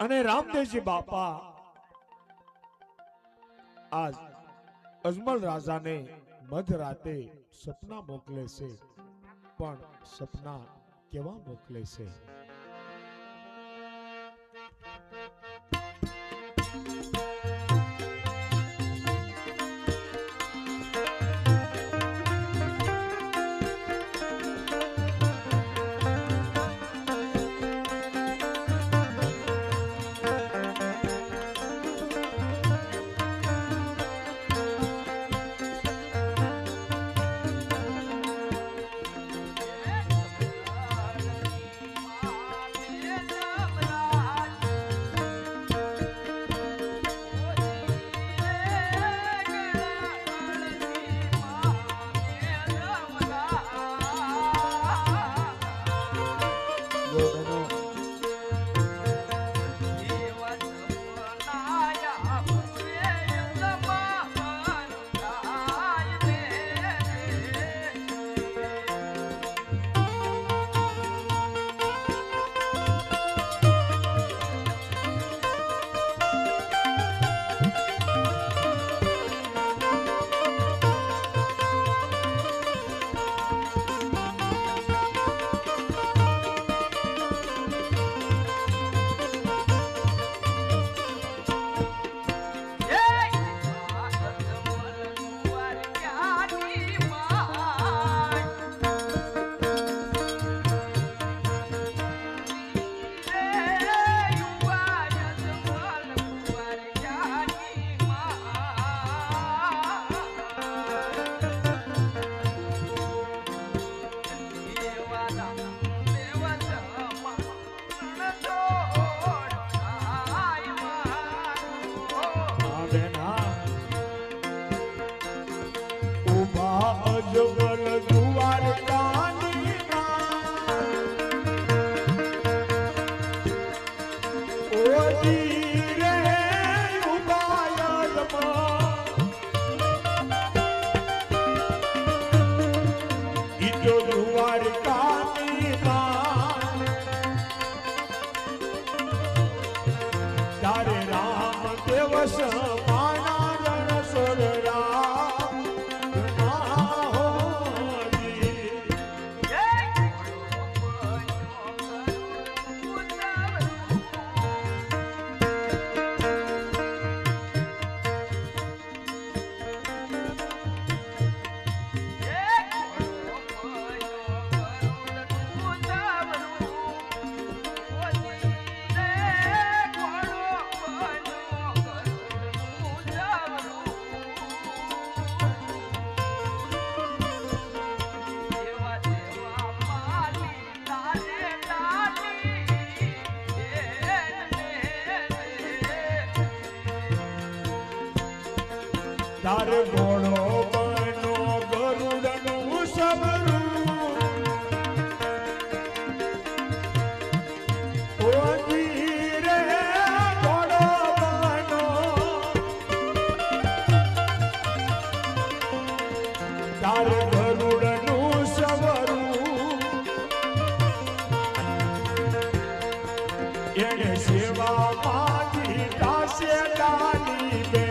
અને રામદેવજી બાપા. આજ અજમલ રાજાને મધરાતે સપના મોકલે છે. પણ સપના કેવા મોકલે છે? તાર ઘોડો બનો ગરુડનું સબરું ઓજી રે ઘોડો બનો તાર ગરુડનું સબરું એને સેવા માંથી દાસે દાની બે.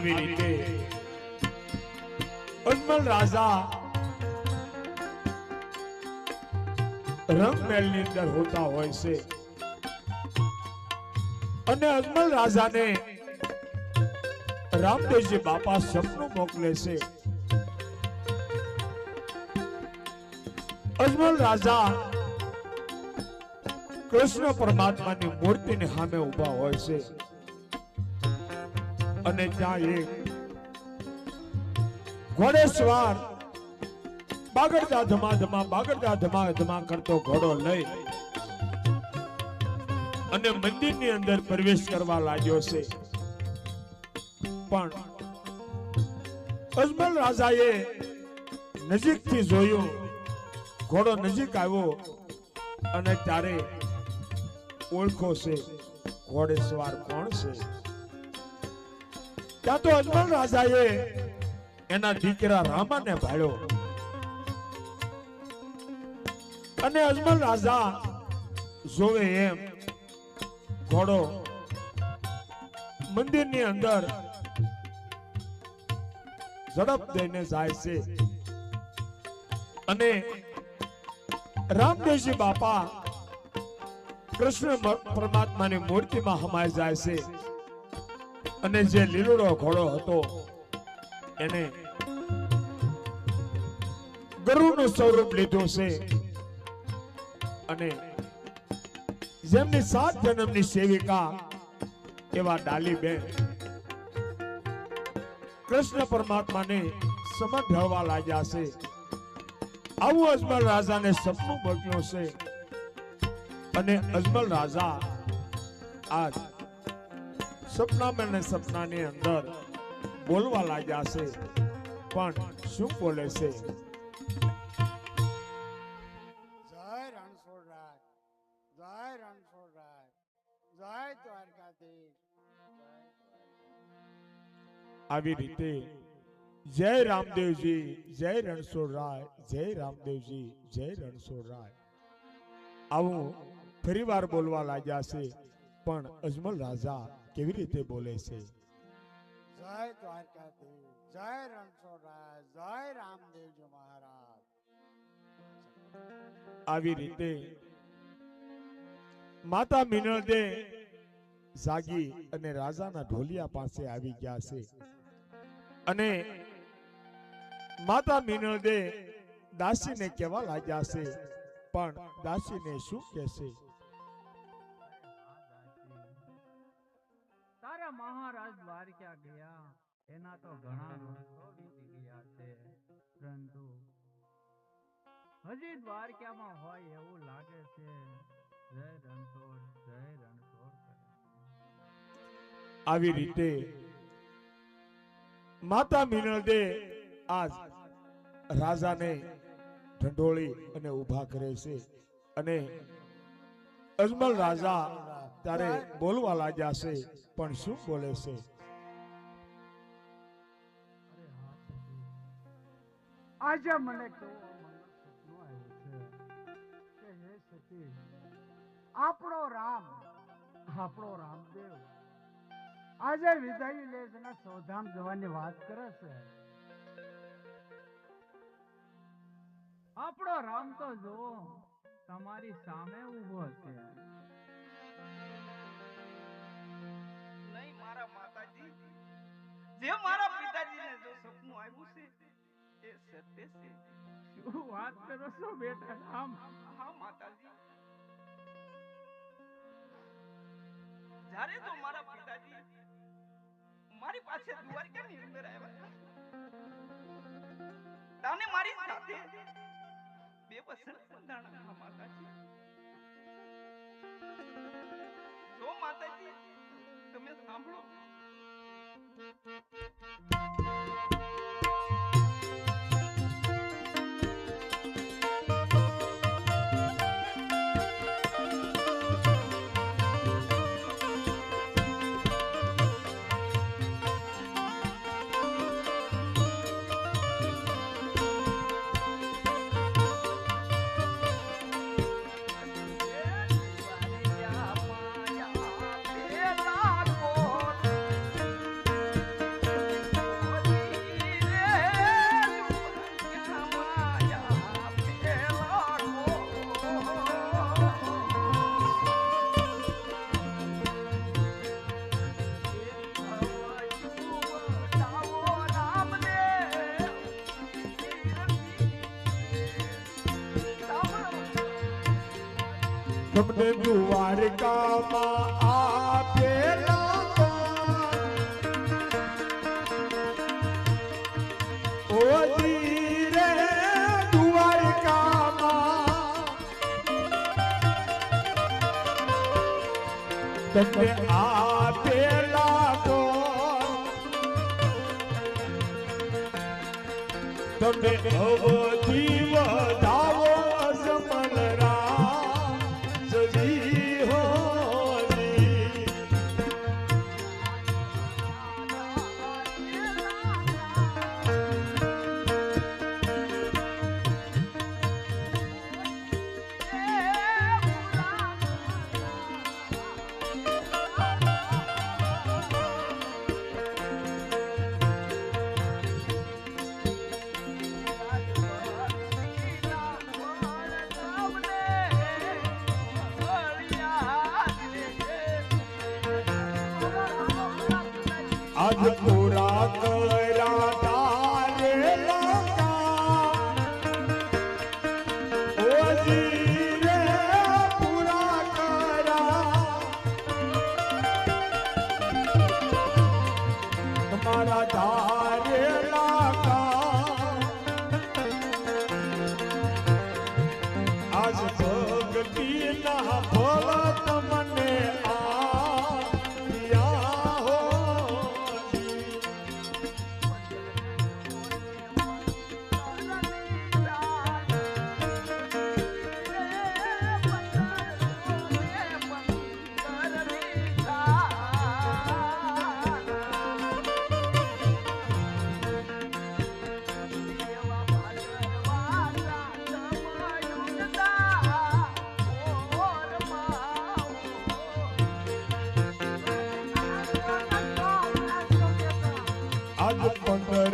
આવી રીતે. અજમલ રાજા રંગમહેલની અંદર હોતા હોય છે. અને અજમલ રાજાને રામદેવજી બાપા સપનું મોકલે છે. અજમલ રાજા કૃષ્ણ પરમાત્માની મૂર્તિની સામે ઊભા હોય છે. અને ત્યાં એક ઘોડેસવાર બાગડતા ધમા ધમા બાગડતા ધમા ધમા કરતો ઘોડો લઈ અને મંદિરની અંદર પ્રવેશ કરવા લાગ્યો છે. પણ અજમલ રાજાએ નજીકથી જોયું, ઘોડો નજીક આવ્યો અને ત્યારે ઓળખો છે, ઘોડેસવાર કોણ છે? ત્યાં તો અજમલ રાજાએ એના દીકરા રામાને ભાળ્યો અને અજમલ રાજા જોવે એમ, ઘોડો મંદિરની અંદર ઝડપ દઈને જાય છે. અને રામદેવજી બાપા કૃષ્ણ પરમાત્માની મૂર્તિમાં હમાઈ જાય છે. અને જે લીલુડો ઘોડો હતો, એને ગરુડનું સ્વરૂપ લીધું છે. અને જેમની સાત જન્મની સેવિકા એવા ડાલીબેન કૃષ્ણ પરમાત્માને સમજાવવા લાગ્યા છે. આવું અજમલ રાજાને સપનું મોકલ્યું છે. અને અજમલ રાજા આજ સપનામાં ને સપનાની અંદર બોલવા લાગ્યા છે પણ શું બોલે છે? જય રણછોડરાય જય રણછોડરાય જય દ્વારકાધીશ જય આવી રીતે જય રામદેવજી જય રણછોડરાય જય રામદેવજી જય રણછોડરાય આવું ફરીવાર બોલવા લાગ્યા છે પણ અજમલ રાજા કેવી રીતે બોલે છે? જય દ્વારકાધીશ જય રણછોડરાય જય રામદેવજી મહારાજ. આવી રીતે માતા મિનળદે જાગી અને રાજાના ઢોલિયા પાસે આવી ગયા છે. અને માતા મિનળદે દાસીને કહેવા લાગ્યા છે પણ દાસીને શું કહેશે? દ્વારકા ગયા એના તો ઘણા વર્ષો વીતી ગયા છે પરંતુ હજી દ્વારકામાં હોય એવું લાગે છે જય રણછોડ જય રણછોડ આવી રીતે માતા મિનળદે આજ રાજાને ઢંઢોળી અને ઊભા કરે છે અને અજમલ રાજા ત્યારે બોલવા લાગ્યા છે, પણ શું બોલે છે? આજે મને આપણો રામ, આપણો રામદેવ આજે વિદાય લે છે ને સૌધામ જવાની વાત કરે છે. આપણો રામ તો જો તમારી સામે ઊભો છે. નહીં, મારા માતાજી. જે મારા પિતાજીને જો સપનું આવ્યું છે એ સત્ય છે શું વાત કરો છો બેટા રામ હા માતાજી જ્યારે તો મારા પિતાજી મારી પાસે દ્વારકાની અંદર આવ્યા તાને મારી સાથે બે વસન બંધાણા હા માતાજી જો માતાજી તમે સાંભળો તમને દ્વારકામાં આપેલા ઓજી રે દ્વારકામાં તમને આપેલા તો તમે અવધિ આજ પૂરા કર્યા તારે લંકા ઓજી ભક્તિ ના ફળ તમને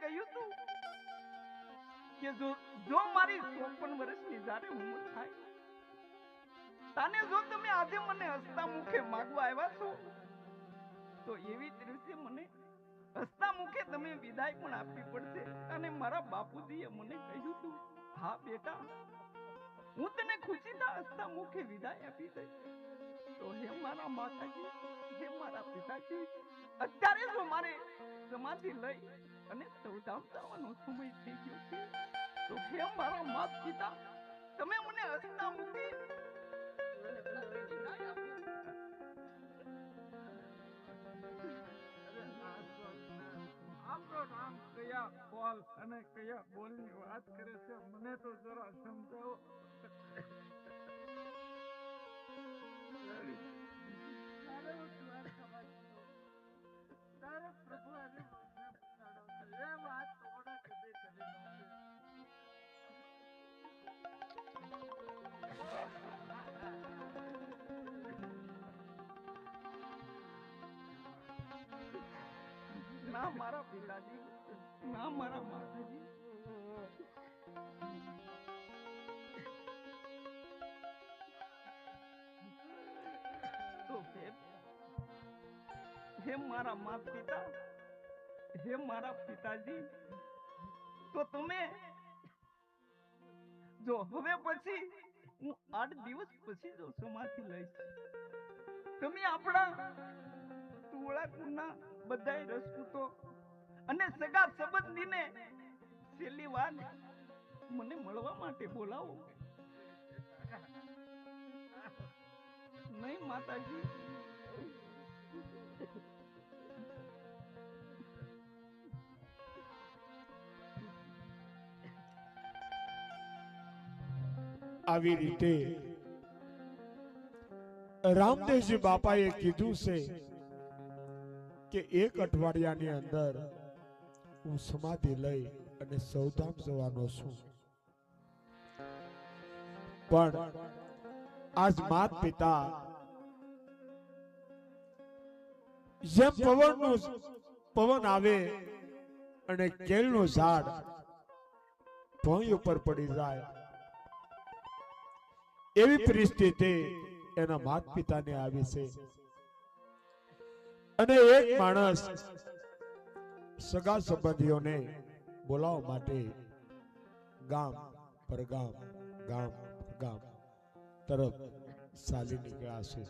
કહ્યું તું કે જો જો મારી 54 વર્ષની જ્યારે ઉંમર થાય, તાને જો તમે આજે મને હસતા મુખે માગવા આવ્યા છો, તો એવી રીતે મને હસતા મુખે તમે વિદાય પણ આપવી પડશે. અને મારા બાપુજીએ મને કહ્યું તું, હા બેટા, હું તને ખુશીના હસતા મુખે વિદાય આપી દઈશ. તો હે મારા માતાજી, હે મારા પિતાજી, અત્યારે જો મારે સમાધિ લઈ અને સૌધામ જવાનો સમય થઈ ગયો છે તો હે મારા માત પિતા તમે મને હસતા મૂકી. આપણો નામ કયા બોલ અને કયા બોલની વાત કરે છે મને તો જરા સમજાવો મારા પિતાજી. ના, મારા માતાજી. હે મારા માત પિતા, હે મારા પિતાજી, તો તમે જો હવે પછી હું આઠ દિવસ પછી જો સમાધિ લઈશ. તમે આપણા ટોળાકુના બધાય રસપૂતો અને સગા સંબંધીને છેલ્લી વાર મને મળવા માટે બોલાવો. નહીં માતાજી. આવી રીતે રામદેવજી બાપાએ કીધું છે કે એક અઠવાડિયાની અંદર હું સમાધિ લઈ અને સૌધામ જવાનો છું. પણ આજ માત પિતા જેમ પવનનું પવન આવે અને કેળનું ઝાડ ભોંય ઉપર પડી જાય, એવી પરિસ્થિતિ એના માત પિતાને આવી છે. અને એક માણસ સગા સંબંધીઓને બોલાવવા માટે ગામ પર ગામ ગામ ગામ તરફ ચાલી નીકળ્યા છે.